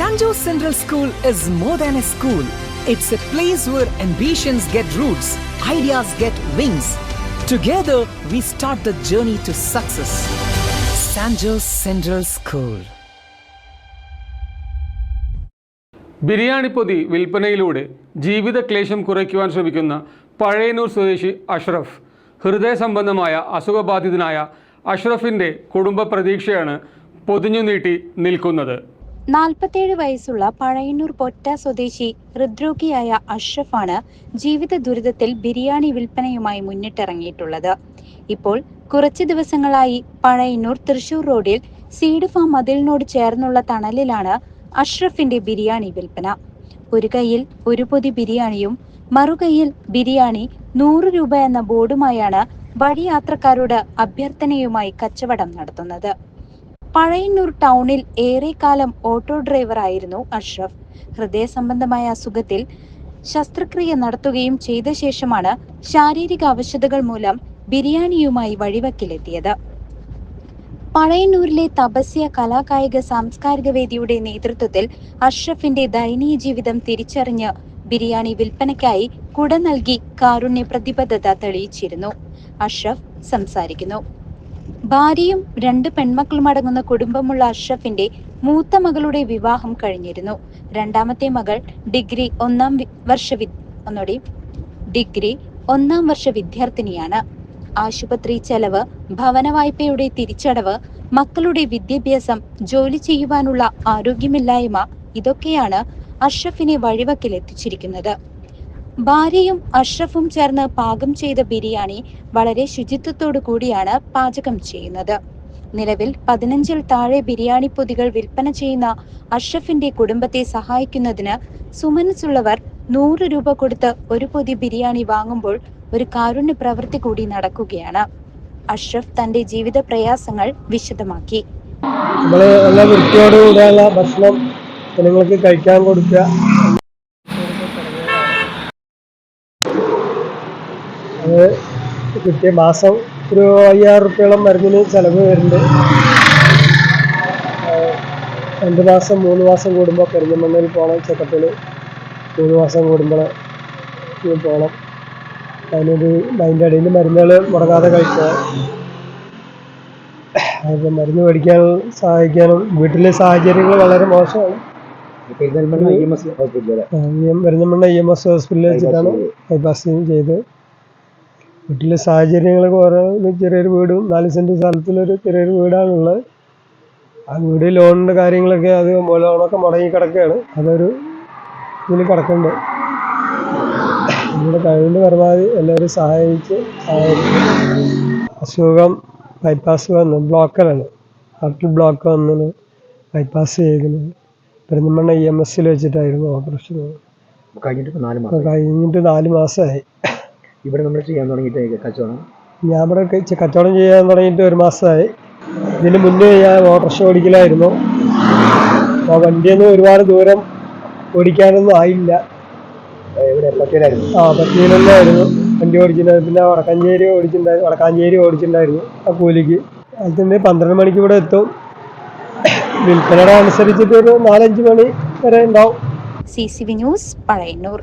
Sanjo Central School is more than a school. It's a place where ambitions get roots, ideas get wings. Together, we start the journey to success. Sanjo Central School. Biryani പൊതി വിൽപ്പനയിലൂടെ ജീവിത ക്ലേശം കുറയ്ക്കുവാൻ ശ്രമിക്കുന്ന പഴയനൂർ സ്വദേശി അഷ്റഫ് ഹൃദയ സംബന്ധമായ അസുഖബാധിതനായ അഷ്റഫിന്റെ കുടുംബ പ്രതീക്ഷയാണ് പൊതിഞ്ഞു നീട്ടി നിൽക്കുന്നത് നാൽപ്പത്തേഴ് വയസ്സുള്ള പഴയന്നൂർ പൊറ്റ സ്വദേശി ഹൃദ്രോഗിയായ അഷ്റഫാണ് ജീവിത ദുരിതത്തിൽ ബിരിയാണി വിൽപ്പനയുമായി മുന്നിട്ടിറങ്ങിയിട്ടുള്ളത്. ഇപ്പോൾ കുറച്ച് ദിവസങ്ങളായി പഴയന്നൂർ തൃശൂർ റോഡിൽ സീഡ് ഫാം മതിലിനോട് ചേർന്നുള്ള തണലിലാണ് അഷ്റഫിന്റെ ബിരിയാണി വിൽപ്പന. ഒരു കൈയിൽ ഒരു പൊതി ബിരിയാണിയും മറുകൈയിൽ ബിരിയാണി നൂറ് രൂപ എന്ന ബോർഡുമായാണ് വഴിയാത്രക്കാരോട് അഭ്യർത്ഥനയുമായി കച്ചവടം നടത്തുന്നത്. പഴയന്നൂർ ടൗണിൽ ഏറെക്കാലം ഓട്ടോ ഡ്രൈവറായിരുന്നു അഷ്റഫ്. ഹൃദയ സംബന്ധമായ അസുഖത്തിൽ ശസ്ത്രക്രിയ നടത്തുകയും ചെയ്ത ശേഷമാണ് ശാരീരിക അവശതകൾ മൂലം ബിരിയാണിയുമായി വഴിവക്കിലെത്തിയത്. പഴയന്നൂരിലെ തപസ്യ കലാകായിക സാംസ്കാരിക വേദിയുടെ നേതൃത്വത്തിൽ അഷ്റഫിന്റെ ദയനീയ ജീവിതം തിരിച്ചറിഞ്ഞ് ബിരിയാണി വിൽപ്പനയ്ക്കായി കുട നൽകി കാരുണ്യ പ്രതിബദ്ധത തെളിയിച്ചിരുന്നു. അഷ്റഫ് സംസാരിക്കുന്നു. ഭാര്യയും രണ്ട് പെൺമക്കളും അടങ്ങുന്ന കുടുംബമുള്ള അഷ്റഫിന്റെ മൂത്ത മകളുടെ വിവാഹം കഴിഞ്ഞിരുന്നു. രണ്ടാമത്തെ മകൾ ഡിഗ്രി ഒന്നാം വർഷ ഒന്നുകൂടി ഡിഗ്രി ഒന്നാം വർഷ വിദ്യാർത്ഥിനിയാണ്. ആശുപത്രി ചെലവ് ഭവന വായ്പയുടെ തിരിച്ചടവ് മക്കളുടെ വിദ്യാഭ്യാസം ജോലി ചെയ്യുവാനുള്ള ആരോഗ്യമില്ലായ്മ ഇതൊക്കെയാണ് അഷ്റഫിനെ വഴിവക്കിലെത്തിച്ചിരിക്കുന്നത്. ഭാര്യയും അഷ്റഫും ചേർന്ന് പാകം ചെയ്ത ബിരിയാണി വളരെ ശുചിത്വത്തോടു കൂടിയാണ് പാചകം ചെയ്യുന്നത്. നിലവിൽ പതിനഞ്ചിൽ താഴെ ബിരിയാണി പൊതികൾ വിൽപ്പന ചെയ്യുന്ന അഷ്റഫിന്റെ കുടുംബത്തെ സഹായിക്കുന്നതിന് സുമനസ്സുള്ളവർ നൂറ് രൂപ കൊടുത്ത് ഒരു പൊതി ബിരിയാണി വാങ്ങുമ്പോൾ ഒരു കാരുണ്യ പ്രവൃത്തി കൂടി നടക്കുകയാണ്. അഷ്റഫ് തന്റെ ജീവിത പ്രയാസങ്ങൾ വിശദമാക്കി. നമ്മൾ നല്ല വൃത്തിയോടുകൂടെയുള്ള ഭക്ഷണം ജനങ്ങൾക്ക് കഴിക്കാൻ കൊടുക്കുക അത് കിട്ടിയ മാസം ഒരു അയ്യായിരം റുപ്യോളം മരുന്നിന് ചിലവ് വരുന്നുണ്ട്. രണ്ട് മാസം മൂന്ന് മാസം കൂടുമ്പോൾ പെരിന്തമണ്ണയിൽ പോകണം ചെക്കപ്പിൽ മൂന്ന് മാസം കൂടുമ്പോൾ പോകണം അതിനൊരു അതിന്റെ ഇടയിൽ മരുന്നുകൾ മുടങ്ങാതെ കഴിക്കുക. അതിപ്പോൾ മരുന്ന് മേടിക്കാൻ സഹായിക്കാനും വീട്ടിലെ സാഹചര്യങ്ങൾ വളരെ മോശമാണ്. പെരിന്തൽമണ്ണ ഇ എം എസ് ഹോസ്പിറ്റലിൽ പെരിന്തൽമണ്ണ ഇ എം എസ് ഹോസ്പിറ്റലിൽ വെച്ചിട്ടാണ് ബൈപ്പാസ് ചെയ്ത് വീട്ടിലെ സാഹചര്യങ്ങളൊക്കെ ഓരോ ചെറിയൊരു വീടും നാല് സെന്റ് സ്ഥലത്തിലൊരു ചെറിയൊരു വീടാണുള്ളത്. ആ വീട് ലോണിന്റെ കാര്യങ്ങളൊക്കെ അത് ലോണൊക്കെ മുടങ്ങി കിടക്കുകയാണ്. അതൊരു ഇതിൽ കിടക്കുന്നുണ്ട്. നമ്മുടെ കഴിവിന്റെ പരമാവധി എല്ലാവരും സഹായിച്ച് അസുഖം ബൈപ്പാസ് വന്നു. ബ്ലോക്കലാണ് ഹാർട്ടിൽ ബ്ലോക്ക് വന്നത് ബൈപ്പാസ് ചെയ്തത് പെരുന്തമണ്ണ ഇ എം എസ്സിൽ വെച്ചിട്ടായിരുന്നു ഓപ്പറേഷൻ കഴിഞ്ഞിട്ട് ഇപ്പൊ നാല് മാസം കഴിഞ്ഞിട്ട് നാല് മാസമായി. ഇവിടെ നമ്മൾ ചെയ്യാൻ തുടങ്ങിയിട്ട് കച്ചവടം? ഞാൻ ഇവിടെ കച്ചവടം ചെയ്യാൻ തുടങ്ങിയിട്ട് ഒരു മാസമായി. ഇതിന് മുന്നേ ഞാൻ ഓട്ടോറിക്ഷ ഓടിക്കലായിരുന്നു. അപ്പോൾ വണ്ടിയൊന്നും ഒരുപാട് ദൂരം ഓടിക്കാനൊന്നും ആയില്ല. ഇവിടെ ആ പത്തിയിലല്ലായിരുന്നു വണ്ടി ഓടിച്ചിട്ടുണ്ടായിരുന്നു പിന്നെ വടക്കാഞ്ചേരി ഓടിച്ചിട്ടുണ്ടായിരുന്നു വടക്കാഞ്ചേരി ഓടിച്ചിട്ടുണ്ടായിരുന്നു ആ കൂലിക്ക്. അതിന് പന്ത്രണ്ട് മണിക്ക് ഇവിടെ എത്തും. വിൽപ്പനയുടെ അനുസരിച്ചിട്ട് ഒരു നാലഞ്ച് മണി വരെ ഉണ്ടാവും. C C V news Pazhayannur.